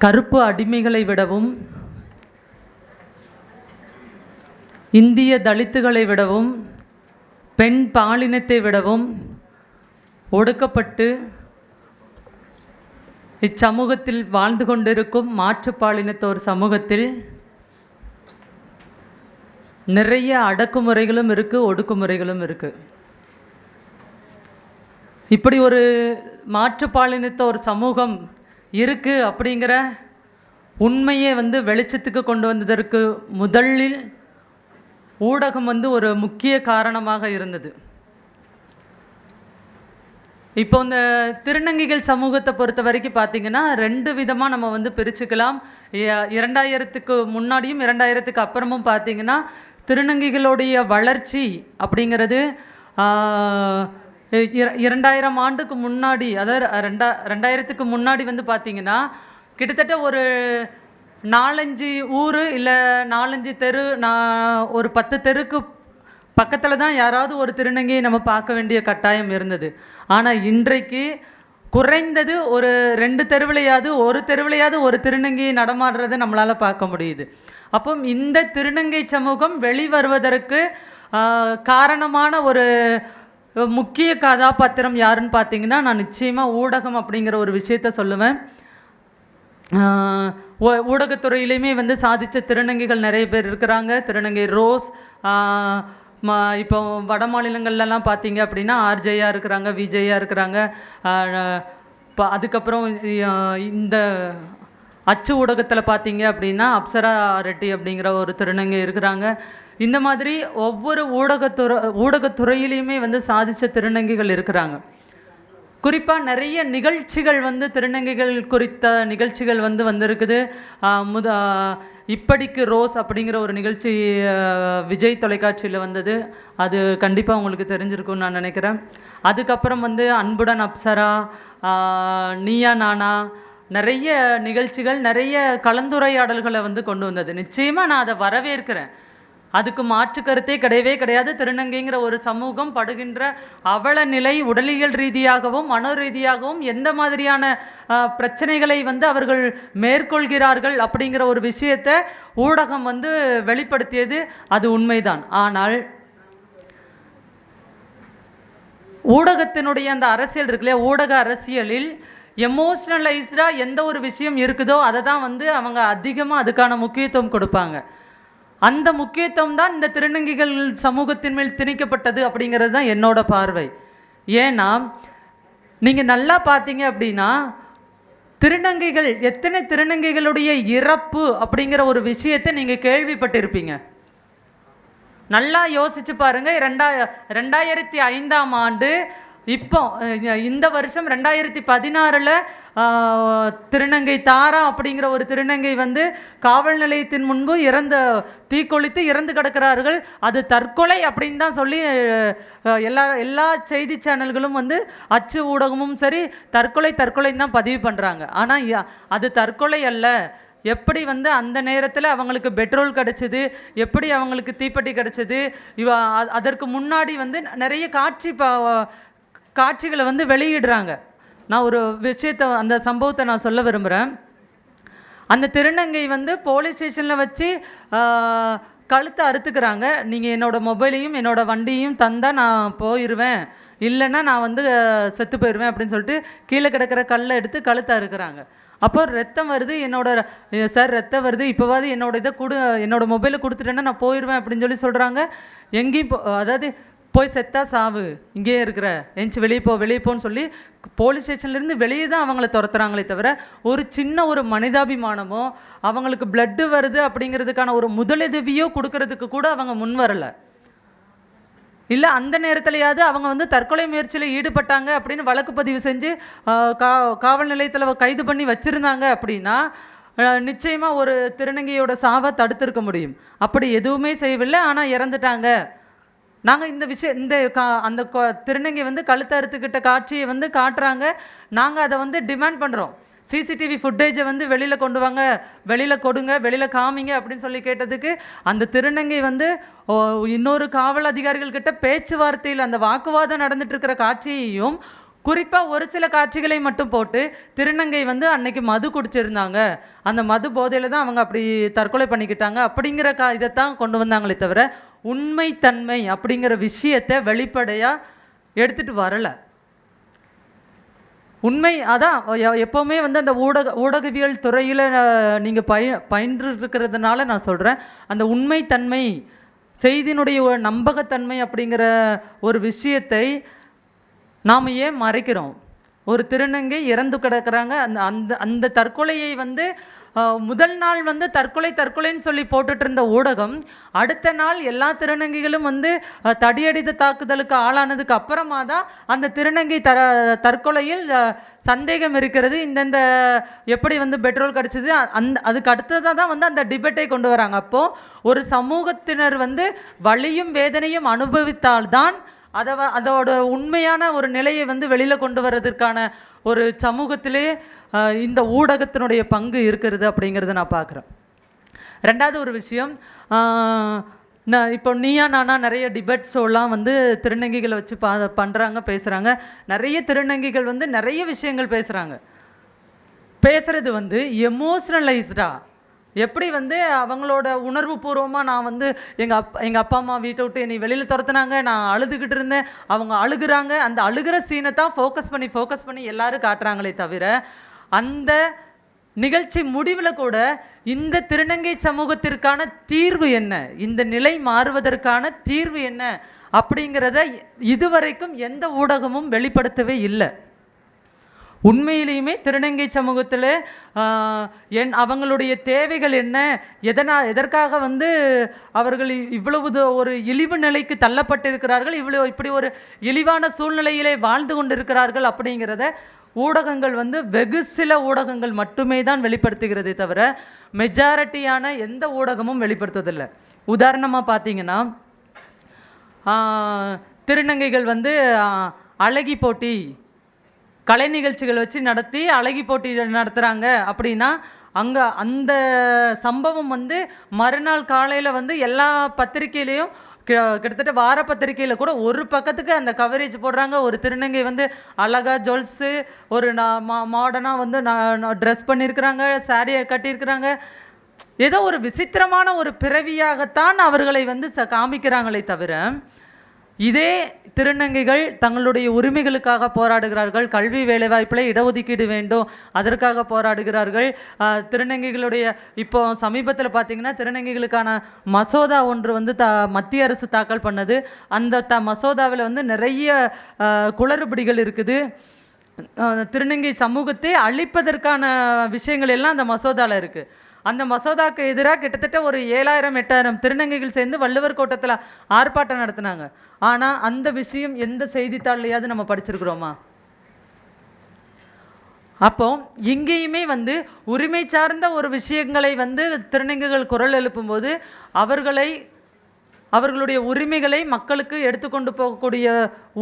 கருப்பு அடிமைகளை விடவும் இந்திய தலித்துகளை விடவும் பெண் பாலினத்தை விடவும் ஒடுக்கப்பட்டு இச்சமூகத்தில் வாழ்ந்து கொண்டிருக்கும் மாற்றுப்பாலினத்தோர் சமூகத்தில் நிறைய அடக்குமுறைகளும் இருக்குது ஒடுக்குமுறைகளும் இருக்குது இப்படி ஒரு மாற்றுப்பாலினத்தோர் சமூகம் இருக்குது அப்படிங்கிற உண்மையை வந்து வெளிச்சத்துக்கு கொண்டு வந்ததற்கு முதலில் ஊடகம் வந்து ஒரு முக்கிய காரணமாக இருந்தது. இப்போ இந்த திருநங்கைகள் சமூகத்தை பொறுத்த வரைக்கும் பார்த்தீங்கன்னா ரெண்டு விதமாக நம்ம வந்து பிரிச்சுக்கலாம். இரண்டாயிரத்துக்கு முன்னாடியும் இரண்டாயிரத்துக்கு அப்புறமும் பார்த்தீங்கன்னா திருநங்கைகளுடைய வளர்ச்சி அப்படிங்கிறது இரண்டாயிரம் ஆண்டுக்கு முன்னாடி அதாவது ரெண்டா ரெண்டாயிரத்துக்கு முன்னாடி வந்து பார்த்தீங்கன்னா கிட்டத்தட்ட ஒரு நாலஞ்சு ஊர் இல்லை நாலஞ்சு தெரு நான் ஒரு பத்து தெருக்கு பக்கத்தில் தான் யாராவது ஒரு திருநங்கையை நம்ம பார்க்க வேண்டிய கட்டாயம் இருந்தது. ஆனால் இன்றைக்கு குறைந்தது ஒரு ரெண்டு தெருவிலையாவது ஒரு தெருவிலையாவது ஒரு திருநங்கையை நடமாடுறதை நம்மளால் பார்க்க முடியுது. அப்போ இந்த திருநங்கை சமூகம் வெளிவருவதற்கு காரணமான ஒரு முக்கிய கதாபாத்திரம் யாருன்னு பார்த்தீங்கன்னா நான் நிச்சயமாக ஊடகம் அப்படிங்கிற ஒரு விஷயத்த சொல்லுவேன். ஊடகத்துறையிலையுமே வந்து சாதித்த திருநங்கைகள் நிறைய பேர் இருக்கிறாங்க. திருநங்கை ரோஸ் ம இப்போ வட மாநிலங்கள்லலாம் பார்த்தீங்க அப்படின்னா ஆர்ஜேயா இருக்கிறாங்க விஜயா இருக்கிறாங்க. இப்போ அதுக்கப்புறம் இந்த அச்சு ஊடகத்தில் பார்த்தீங்க அப்படின்னா அப்சரா ரெட்டி அப்படிங்கிற ஒரு திருநங்கை இருக்கிறாங்க. இந்த மாதிரி ஒவ்வொரு ஊடகத்துறை ஊடகத்துறையிலையுமே வந்து சாதித்த திருநங்கைகள் இருக்கிறாங்க. குறிப்பாக நிறைய நிகழ்ச்சிகள் வந்து திருநங்கைகள் குறித்த நிகழ்ச்சிகள் வந்து வந்திருக்குது. முத இப்படிக்கு ரோஸ் அப்படிங்கிற ஒரு நிகழ்ச்சி விஜய் தொலைக்காட்சியில் வந்தது. அது கண்டிப்பாக உங்களுக்கு தெரிஞ்சிருக்கும்னு நான் நினைக்கிறேன். அதுக்கப்புறம் வந்து அன்புடன் அப்சரா நீயா நானா நிறைய நிகழ்ச்சிகள் நிறைய கலந்துரையாடல்களை வந்து கொண்டு வந்தது. நிச்சயமாக நான் அதை வரவேற்கிறேன். அதுக்கு மாற்று கருத்தே கிடையவே கிடையாது. திருநங்கைங்கிற ஒரு சமூகம் படுகின்ற அவல நிலை உடலியல் ரீதியாகவும் மன ரீதியாகவும் எந்த மாதிரியான பிரச்சனைகளை வந்து அவர்கள் மேற்கொள்கிறார்கள் அப்படிங்கிற ஒரு விஷயத்தை ஊடகம் வந்து வெளிப்படுத்தியது அது உண்மைதான். ஆனால் ஊடகத்தினுடைய அந்த அரசியல் இருக்குல்லையா ஊடக அரசியலில் எமோஷ்னலைஸ்டாக எந்த ஒரு விஷயம் இருக்குதோ அதை தான் வந்து அவங்க அதிகமாக அதுக்கான முக்கியத்துவம் கொடுப்பாங்க. அந்த முக்கியத்துவம் தான் இந்த திருநங்கைகள் சமூகத்தின் மேல் திணிக்கப்பட்டது அப்படிங்கிறது தான் என்னோட பார்வை. ஏன்னா நீங்கள் நல்லா பார்த்தீங்க அப்படின்னா திருநங்கைகள் எத்தனை திருநங்கைகளுடைய இறப்பு அப்படிங்கிற ஒரு விஷயத்தை நீங்கள் கேள்விப்பட்டிருப்பீங்க. நல்லா யோசிச்சு பாருங்க ரெண்டா ரெண்டாயிரத்தி ஐந்தாம் ஆண்டு இப்போ இந்த வருஷம் ரெண்டாயிரத்தி பதினாறில் திருநங்கை தாரா அப்படிங்கிற ஒரு திருநங்கை வந்து காவல் நிலையத்தின் முன்பு இறந்த தீக்கொளித்து இறந்து கிடக்கிறார்கள். அது தற்கொலை அப்படின்னு தான் சொல்லி எல்லா எல்லா செய்தி சேனல்களும் வந்து அச்சு ஊடகமும் சரி தற்கொலை தற்கொலைன்னு தான் பதிவு பண்ணுறாங்க ஆனால் அது தற்கொலை அல்ல. எப்படி வந்து அந்த நேரத்தில் அவங்களுக்கு பெட்ரோல் கிடச்சிது எப்படி அவங்களுக்கு தீப்பெட்டி கிடச்சிது இவ அதற்கு முன்னாடி வந்து நிறைய காட்சி ப காட்சிகளை வந்து வெளியிடுறாங்க. நான் ஒரு விஷயத்தை அந்த சம்பவத்தை நான் சொல்ல விரும்புகிறேன் அந்த திருநங்கை வந்து போலீஸ் ஸ்டேஷனில் வச்சு கழுத்தை அறுத்துக்கிறாங்க. நீங்கள் என்னோடய மொபைலையும் என்னோடய வண்டியையும் தந்தால் நான் போயிடுவேன் இல்லைன்னா நான் வந்து செத்து போயிடுவேன் அப்படின்னு சொல்லிட்டு கீழே கிடக்கிற கல்லை எடுத்து கழுத்தை அறுக்கிறாங்க. அப்போ ரத்தம் வருது என்னோடய சார் ரத்தம் வருது. இப்போவாது என்னோட இதை கொடு என்னோடய மொபைலை கொடுத்துட்டேன்னா நான் போயிடுவேன் அப்படின்னு சொல்லி சொல்கிறாங்க எங்கேயும் போ அதாவது போய் செத்தா சாவு. இங்கேயே இருக்கிற எஞ்சி வெளியே போ வெளியே போன்னு சொல்லி போலீஸ் ஸ்டேஷன்லேருந்து வெளியே தான் அவங்கள துரத்துறாங்களே தவிர ஒரு சின்ன ஒரு மனிதாபிமானமோ அவங்களுக்கு பிளட்டு வருது அப்படிங்கிறதுக்கான ஒரு முதலுதவியோ கொடுக்கறதுக்கு கூட அவங்க முன் வரலை. இல்லை அந்த நேரத்துலையாவது அவங்க வந்து தற்கொலை முயற்சியில் ஈடுபட்டாங்க அப்படின்னு வழக்கு பதிவு செஞ்சு கா காவல் நிலையத்தில் கைது பண்ணி வச்சுருந்தாங்க அப்படின்னா நிச்சயமாக ஒரு திருநங்கையோட சாவை தடுத்திருக்க முடியும். அப்படி எதுவுமே செய்யவில்லை ஆனால் இறந்துட்டாங்க. நாங்கள் இந்த விஷயம் இந்த கா அந்த கொ- திருநங்கை வந்து கழுத்தறுத்துக்கிட்ட காட்சியை வந்து காட்டுறாங்க. நாங்கள் அதை வந்து டிமாண்ட் பண்ணுறோம் சிசிடிவி ஃபுட்டேஜை வந்து வெளியில் கொண்டு வாங்க வெளியில் கொடுங்க வெளியில் காமிங்க அப்படின்னு சொல்லி கேட்டதுக்கு அந்த திருநங்கை வந்து இன்னொரு காவல் அதிகாரிகள் கிட்ட பேச்சுவார்த்தையில் அந்த வாக்குவாதம் நடந்துட்டு இருக்கிற காட்சியையும் குறிப்பாக ஒரு சில காட்சிகளை மட்டும் போட்டு திருநங்கை வந்து அன்னைக்கு மது குடிச்சிருந்தாங்க. அந்த மது போதையில் தான் அவங்க அப்படி தற்கொலை பண்ணிக்கிட்டாங்க. அப்படிங்கிற கா இதைத்தான் கொண்டு வந்தாங்களே தவிர உண்மைத்தன்மை அப்படிங்கிற விஷயத்தை வெளிப்படையாக எடுத்துகிட்டு வரலை. உண்மை அதான் எப்போவுமே வந்து அந்த ஊடக ஊடகவியல் துறையில் நீங்கள் பய பயின்று இருக்கிறதுனால நான் சொல்கிறேன் அந்த உண்மைத்தன்மை செய்தியினுடைய நம்பகத்தன்மை அப்படிங்கிற ஒரு விஷயத்தை நாம் ஏன் மறைக்கிறோம்? ஒரு திருநங்கை இறந்து கிடக்கிறாங்க. அந்த அந்த அந்த தற்கொலையை வந்து முதல் நாள் வந்து தற்கொலை தற்கொலைன்னு சொல்லி போட்டுட்டு இருந்த ஊடகம் அடுத்த நாள் எல்லா திருநங்கைகளும் வந்து தடியடித தடியடித்த தாக்குதலுக்கு ஆளானதுக்கு அப்புறமா தான் அந்த திருநங்கை தர தற்கொலையில் சந்தேகம் இருக்கிறது. இந்தந்த எப்படி வந்து பெட்ரோல் கிடச்சிது அந்த அதுக்கு அடுத்ததாக தான் வந்து அந்த டிபேட்டை கொண்டு வராங்க. அப்போது ஒரு சமூகத்தினர் வந்து வலியும் வேதனையும் அனுபவித்தால்தான் அதை அதோட உண்மையான ஒரு நிலையை வந்து வெளியில் கொண்டு வர்றதுக்கான ஒரு சமூகத்திலே இந்த ஊடகத்தினுடைய பங்கு இருக்கிறது அப்படிங்கிறத நான் பார்க்குறேன். ரெண்டாவது ஒரு விஷயம் நான் இப்போ நீயா நானா நிறைய டிபேட் ஷோலாம் வந்து திருநங்கைகளை வச்சு பா பண்ணுறாங்க பேசுகிறாங்க நிறைய திருநங்கைகள் வந்து நிறைய விஷயங்கள் பேசுகிறாங்க பேசுகிறது வந்து எமோஷ்னலைஸ்டாக எப்படி வந்து அவங்களோட உணர்வு பூர்வமாக நான் வந்து எங்கள் அப் எங்கள் அப்பா அம்மா வீட்டை விட்டு என்னை வெளியில் துரத்துனாங்க நான் அழுதுகிட்டு இருந்தேன். அவங்க அழுகுறாங்க. அந்த அழுகிற சீனை தான் ஃபோக்கஸ் பண்ணி ஃபோக்கஸ் பண்ணி எல்லோரும் காட்டுறாங்களே தவிர அந்த நிகழ்ச்சி முடிவில் கூட இந்த திருநங்கை சமூகத்திற்கான தீர்வு என்ன? இந்த நிலை மாறுவதற்கான தீர்வு என்ன? அப்படிங்கிறத இதுவரைக்கும் எந்த ஊடகமும் வெளிப்படுத்தவே இல்லை. உண்மையிலேயுமே திருநங்கை சமூகத்தில் என் அவங்களுடைய தேவைகள் என்ன? எதனா எதற்காக வந்து அவர்கள் இவ்வளவு ஒரு இழிவு நிலைக்கு தள்ளப்பட்டிருக்கிறார்கள்? இவ்வளோ இப்படி ஒரு இழிவான சூழ்நிலையிலே வாழ்ந்து கொண்டிருக்கிறார்கள் அப்படிங்கிறத ஊடகங்கள் வந்து வெகு சில ஊடகங்கள் மட்டுமே தான் வெளிப்படுத்துகிறதே தவிர மெஜாரிட்டியான எந்த ஊடகமும் வெளிப்படுத்துவதில்லை. உதாரணமாக பார்த்தீங்கன்னா திருநங்கைகள் வந்து அழகி போட்டி கலை நிகழ்ச்சிகள் வச்சு நடத்தி அழகி போட்டி நடத்துகிறாங்க அப்படின்னா அங்கே அந்த சம்பவம் வந்து மறுநாள் காலையில் வந்து எல்லா பத்திரிகையிலையும் கிட்டத்தட்ட வார பத்திரிக்கையில் கூட ஒரு பக்கத்துக்கு அந்த கவரேஜ் போடுறாங்க. ஒரு திருநங்கை வந்து அழகா ஜுவல்ஸு ஒரு மாடர்னாக வந்து ட்ரெஸ் பண்ணியிருக்கிறாங்க சாரியை கட்டியிருக்கிறாங்க. ஏதோ ஒரு விசித்திரமான ஒரு பிறவியாகத்தான் அவர்களை வந்து ச காமிக்கிறாங்களே தவிர இதே திருநங்கைகள் தங்களுடைய உரிமைகளுக்காக போராடுகிறார்கள். கல்வி வேலைவாய்ப்பில் இடஒதுக்கீடு வேண்டும். அதற்காக போராடுகிறார்கள். திருநங்கைகளுடைய இப்போ சமீபத்தில் பார்த்தீங்கன்னா திருநங்கைகளுக்கான மசோதா ஒன்று வந்து த மத்திய அரசு தாக்கல் பண்ணது. அந்த த மசோதாவில் வந்து நிறைய குளறுபடிகள் இருக்குது. திருநங்கை சமூகத்தை அழிப்பதற்கான விஷயங்கள் எல்லாம் அந்த மசோதாவில் இருக்குது அந்த மசோதாக்கு எதிராக கிட்டத்தட்ட ஒரு ஏழாயிரம் எட்டாயிரம் திருநங்கைகள் சேர்ந்து வள்ளுவர் கோட்டத்தில் ஆர்ப்பாட்டம் நடத்தினாங்க. ஆனால் அந்த விஷயம் எந்த செய்தித்தாள்லையாவது நம்ம படிச்சிருக்கிறோமா? அப்போ இங்கேயுமே வந்து உரிமை சார்ந்த ஒரு விஷயங்களை வந்து திருநங்கைகள் குரல் எழுப்பும்போது அவர்களை அவர்களுடைய உரிமைகளை மக்களுக்கு எடுத்துக்கொண்டு போகக்கூடிய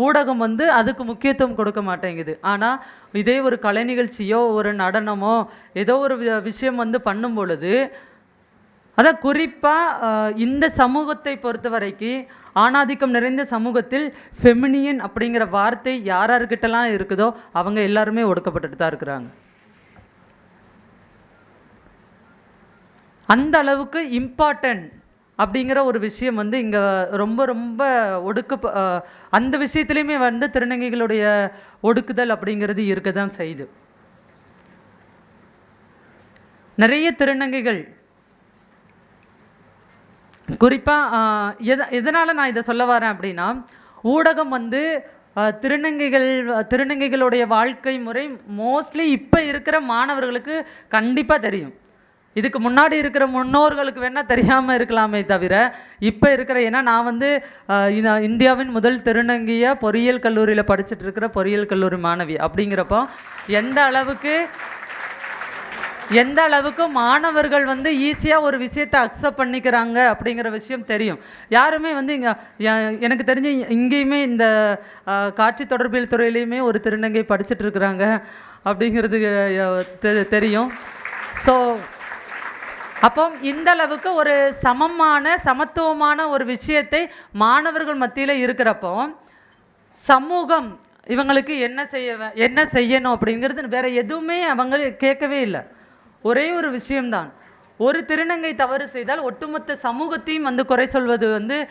ஊடகம் வந்து அதுக்கு முக்கியத்துவம் கொடுக்க மாட்டேங்குது. ஆனால் இதே ஒரு கலை நிகழ்ச்சியோ ஒரு நடனமோ ஏதோ ஒரு விஷயம் வந்து பண்ணும் பொழுது அதான் குறிப்பாக இந்த சமூகத்தை பொறுத்த வரைக்கும் ஆணாதிக்கம் நிறைந்த சமூகத்தில் ஃபெமினியன் அப்படிங்கிற வார்த்தை யார் யார்கிட்டலாம் இருக்குதோ அவங்க எல்லாருமே ஒடுக்கப்பட்டுட்டு தான் இருக்கிறாங்க. அந்த அளவுக்கு இம்பார்ட்டன்ட் அப்படிங்கிற ஒரு விஷயம் வந்து இங்கே ரொம்ப ரொம்ப ஒடுக்கு அந்த விஷயத்துலையுமே வந்து திருநங்கைகளுடைய ஒடுக்குதல் அப்படிங்கிறது இருக்க தான் செய்யுது. நிறைய திருநங்கைகள் குறிப்பாக எத எதனால் நான் இதை சொல்ல வரேன் அப்படின்னா ஊடகம் வந்து திருநங்கைகள் திருநங்கைகளுடைய வாழ்க்கை முறை மோஸ்ட்லி இப்போ இருக்கிற மாணவர்களுக்கு கண்டிப்பாக தெரியும். இதுக்கு முன்னாடி இருக்கிற முன்னோர்களுக்கு வேணால் தெரியாமல் இருக்கலாமே தவிர இப்போ இருக்கிற ஏன்னா நான் வந்து இந்த- இந்தியாவின் முதல் திருநங்கிய பொறியியல் கல்லூரியில் படிச்சுட்டு இருக்கிற பொறியியல் கல்லூரி மாணவி. அப்படிங்கிறப்போ எந்த அளவுக்கு எந்த அளவுக்கு மாணவர்கள் வந்து ஈஸியாக ஒரு விஷயத்தை அக்செப்ட் பண்ணிக்கிறாங்க அப்படிங்கிற விஷயம் தெரியும். யாருமே வந்து இங்கே எனக்கு தெரிஞ்சு இங்கேயுமே இந்த காட்சி தொடர்பியல் துறையிலையுமே ஒரு திருநங்கை படிச்சுட்டு இருக்கிறாங்க அப்படிங்கிறது தெ- தெரியும். ஸோ அப்போ இந்த அளவுக்கு ஒரு சமமான சமத்துவமான ஒரு விஷயத்தை மாணவர்கள் மத்தியில் இருக்கிறப்போ சமூகம் இவங்களுக்கு என்ன செய்ய வே- என்ன செய்யணும் அப்படிங்கிறது வேற எதுவுமே அவங்க கேட்கவே இல்லை. ஒரே ஒரு விஷயம்தான். ஒரு திருநங்கை தவறு செய்தால் ஒட்டுமொத்த சமூகத்தையும் வந்து குறை சொல்வது வந்து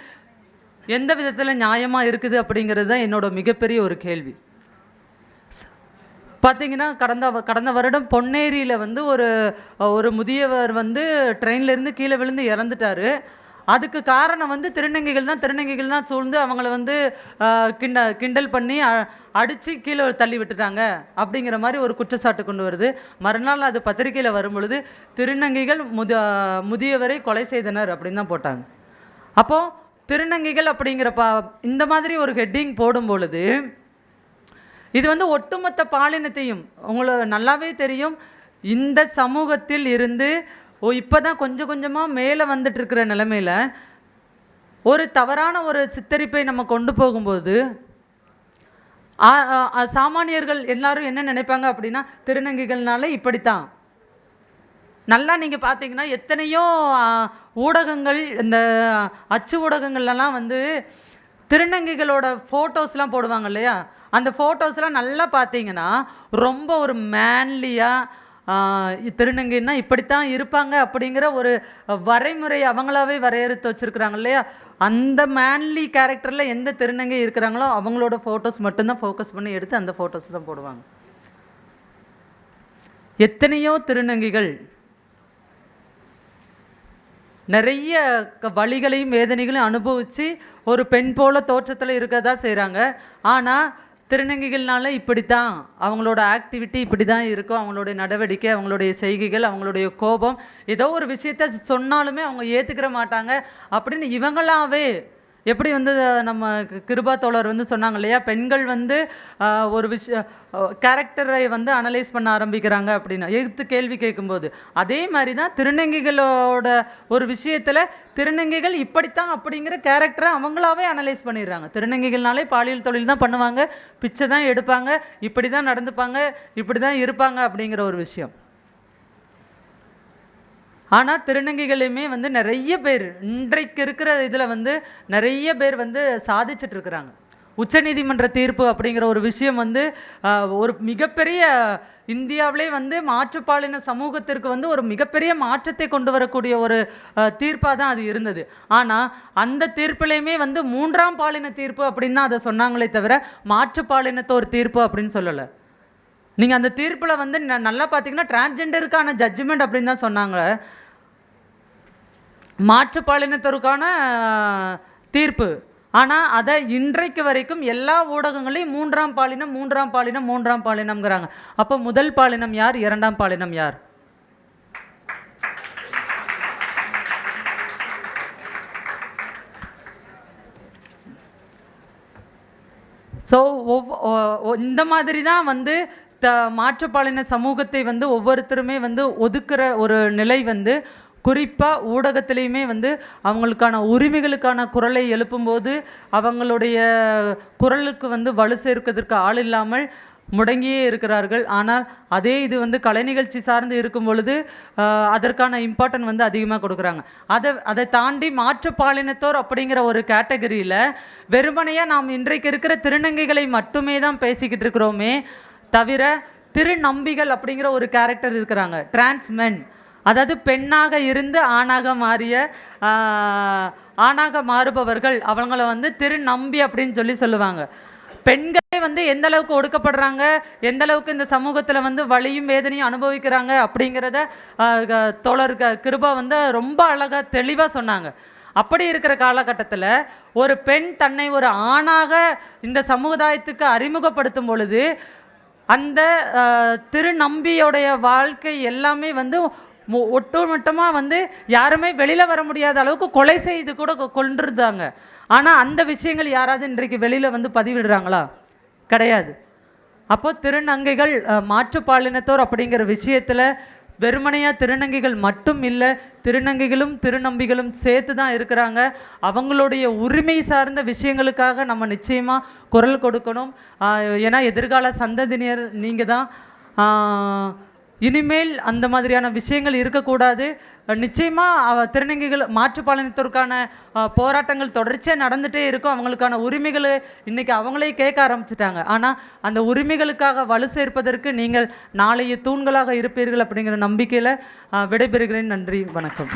எந்த விதத்தில் நியாயமாக இருக்குது அப்படிங்கிறது தான் என்னோட மிகப்பெரிய ஒரு கேள்வி. பார்த்தீங்கன்னா கடந்த வ- கடந்த வருடம் பொன்னேரியில் வந்து ஒரு ஒரு முதியவர் வந்து ட்ரெயின்லேருந்து கீழே விழுந்து இறந்துட்டாரு. அதுக்கு காரணம் வந்து திருநங்கைகள் தான் திருநங்கைகள் தான் சூழ்ந்து அவங்கள வந்து கிண்ட கிண்டல் பண்ணி அ- கீழே தள்ளி விட்டுட்டாங்க. அப்படிங்கிற மாதிரி ஒரு குற்றச்சாட்டு கொண்டு வருது. மறுநாள் அது பத்திரிக்கையில் வரும்பொழுது திருநங்கைகள் முத முதியவரை கொலை செய்தனர் அப்படின்னு தான் போட்டாங்க. அப்போது திருநங்கைகள் அப்படிங்கிற பா இந்த மாதிரி ஒரு ஹெட்டிங் போடும் பொழுது இது வந்து ஒட்டுமொத்த பாலினத்தையும் உங்களுக்கு நல்லாவே தெரியும். இந்த சமூகத்தில் இருந்து ஓ இப்போ தான் கொஞ்சம் கொஞ்சமாக மேலே வந்துட்டுருக்கிற நிலைமையில ஒரு தவறான ஒரு சித்தரிப்பை நம்ம கொண்டு போகும்போது சாமானியர்கள் எல்லாரும் என்ன நினைப்பாங்க அப்படின்னா திருநங்கைகள்னால இப்படித்தான். நல்லா நீங்கள் பார்த்தீங்கன்னா எத்தனையோ ஊடகங்கள் இந்த அச்சு ஊடகங்கள்லாம் வந்து திருநங்கைகளோட ஃபோட்டோஸ்லாம் போடுவாங்க இல்லையா? அந்த ஃபோட்டோஸ்லாம் நல்லா பார்த்தீங்கன்னா ரொம்ப ஒரு மேன்லியாக திருநங்கைன்னா இப்படித்தான் இருப்பாங்க அப்படிங்கிற ஒரு வரைமுறை அவங்களாவே வரையறுத்து வச்சுருக்குறாங்க இல்லையா? அந்த மேன்லி கேரக்டரில் எந்த திருநங்கை இருக்கிறாங்களோ அவங்களோட ஃபோட்டோஸ் மட்டும்தான் ஃபோக்கஸ் பண்ணி எடுத்து அந்த ஃபோட்டோஸ் தான் போடுவாங்க. எத்தனையோ திருநங்கைகள் நிறைய க- வேதனைகளையும் அனுபவித்து ஒரு பெண் போல தோற்றத்தில் இருக்க தான் செய்கிறாங்க ஆனால் திருநங்கைகள்னால இப்படித்தான். அவங்களோட ஆக்டிவிட்டி இப்படி தான் இருக்கும். அவங்களுடைய நடவடிக்கை அவங்களுடைய செய்கைகள் அவங்களுடைய கோபம் ஏதோ ஒரு விஷயத்த சொன்னாலுமே அவங்க ஏற்றுக்கிற மாட்டாங்க. அப்படின்னு இவங்களாவே எப்படி வந்து நம்ம கிருபா தோழர் வந்து சொன்னாங்க இல்லையா? பெண்கள் வந்து ஒரு விஷ கேரக்டரை வந்து அனலைஸ் பண்ண ஆரம்பிக்கிறாங்க அப்படின்னு. எதிர்த்து கேள்வி கேட்கும்போது. அதே மாதிரி தான் திருநங்கைகளோட ஒரு விஷயத்தில் திருநங்கைகள் இப்படித்தான் அப்படிங்கிற கேரக்டரை அவங்களாவே அனலைஸ் பண்ணிடுறாங்க. திருநங்கைகள்னாலே பாலியல் தொழில் தான் பண்ணுவாங்க பிச்சை தான் எடுப்பாங்க இப்படி தான் நடந்துப்பாங்க இப்படி தான் இருப்பாங்க அப்படிங்கிற ஒரு விஷயம். ஆனால் திருநங்கைகளுமே வந்து நிறைய பேர் இன்றைக்கு இருக்கிற இதில் வந்து நிறைய பேர் வந்து சாதிச்சுட்டு இருக்கிறாங்க. உச்சநீதிமன்ற தீர்ப்பு அப்படிங்கிற ஒரு விஷயம் வந்து ஒரு மிகப்பெரிய இந்தியாவிலே வந்து மாற்றுப்பாலின சமூகத்திற்கு வந்து ஒரு மிகப்பெரிய மாற்றத்தை கொண்டு வரக்கூடிய ஒரு தீர்ப்பாக தான் அது இருந்தது. ஆனால் அந்த தீர்ப்புலையுமே வந்து மூன்றாம் பாலின தீர்ப்பு அப்படின்னு தான் அதை சொன்னாங்களே தவிர மாற்றுப்பாலினத்தோர் தீர்ப்பு அப்படின்னு சொல்லலை. நீங்கள் அந்த தீர்ப்பில் வந்து ந- நல்லா பார்த்தீங்கன்னா டிரான்ஸ்ஜெண்டருக்கான ஜட்ஜ்மெண்ட் அப்படின்னு தான் சொன்னாங்க. மாற்றுப்பாலினத்தருக்கான தீர்ப்பு. ஆனால் அதை இன்றைக்கு வரைக்கும் எல்லா ஊடகங்களையும் மூன்றாம் பாலினம் மூன்றாம் பாலினம் மூன்றாம் பாலினம்ங்கிறாங்க. அப்போ முதல் பாலினம் யார் இரண்டாம் பாலினம் யார்? ஸோ ஒவ் இந்த மாதிரி தான் வந்து த மாற்றுப்பாலின சமூகத்தை வந்து ஒவ்வொருத்தருமே வந்து ஒதுக்குற ஒரு நிலை வந்து குறிப்பாக ஊடகத்திலையுமே வந்து அவங்களுக்கான உரிமைகளுக்கான குரலை எழுப்பும்போது அவங்களுடைய குரலுக்கு வந்து வலு சேர்க்கிறதுக்கு ஆள் இல்லாமல் முடங்கியே இருக்கிறார்கள். ஆனால் அதே இது வந்து கலை நிகழ்ச்சி சார்ந்து இருக்கும் பொழுது அதற்கான இம்பார்ட்டன்ட் வந்து அதிகமாக கொடுக்குறாங்க. அதை அதை தாண்டி மாற்றுப்பாலினத்தோர் அப்படிங்கிற ஒரு கேட்டகரியில் வெறுமனையாக நாம் இன்றைக்கு இருக்கிற திருநங்கைகளை மட்டுமே தான் பேசிக்கிட்டு இருக்கிறோமே தவிர திருநம்பிகள் அப்படிங்கிற ஒரு கேரக்டர் இருக்கிறாங்க. டிரான்ஸ்மென் அதாவது பெண்ணாக இருந்து ஆணாக மாறிய ஆணாக மாறுபவர்கள். அவங்கள வந்து திருநம்பி அப்படின்னு சொல்லி சொல்லுவாங்க. பெண்களே வந்து எந்த அளவுக்கு ஒடுக்கப்படுறாங்க? எந்த அளவுக்கு இந்த சமூகத்தில் வந்து வலியும் வேதனையும் அனுபவிக்கிறாங்க? அப்படிங்கிறத க- தோழர் கிருபா வந்து ரொம்ப அழகாக தெளிவாக சொன்னாங்க. அப்படி இருக்கிற காலகட்டத்தில் ஒரு பெண் தன்னை ஒரு ஆணாக இந்த சமுதாயத்துக்கு அறிமுகப்படுத்தும் பொழுது அந்த திருநம்பியோடைய வாழ்க்கை எல்லாமே வந்து ஒட்டுமொட்டமாக ஒட்டுமொத்தமாக வந்து யாருமே வெளியில் வர முடியாத அளவுக்கு கொலை செய்து கூட கொ- ஆனால் அந்த விஷயங்கள் யாராவது இன்றைக்கு வெளியில் வந்து பதிவிடுறாங்களா? கிடையாது. அப்போ திருநங்கைகள் மாற்றுப்பாலினத்தோர் அப்படிங்கிற விஷயத்தில் வெறுமனையாக திருநங்கைகள் மட்டும் இல்லை திருநங்கைகளும் திருநம்பிகளும் சேர்த்து தான் இருக்கிறாங்க. அவங்களுடைய உரிமை சார்ந்த விஷயங்களுக்காக நம்ம நிச்சயமாக குரல் கொடுக்கணும். ஏன்னா எதிர்கால சந்ததியினர் நீங்கள் தான் இனிமேல் அந்த மாதிரியான விஷயங்கள் இருக்கக்கூடாது. நிச்சயமாக அவ திருநங்கைகள் மாற்றுப்பாலினத்திற்கான போராட்டங்கள் தொடர்ச்சியாக நடந்துகிட்டே இருக்கும். அவங்களுக்கான உரிமைகளை இன்றைக்கி அவங்களே கேட்க ஆரம்பிச்சிட்டாங்க. ஆனால் அந்த உரிமைகளுக்காக வலு சேர்ப்பதற்கு நீங்கள் நாளைய தூண்களாக இருப்பீர்கள் அப்படிங்கிற நம்பிக்கையில் விடைபெறுகிறேன். நன்றி வணக்கம்.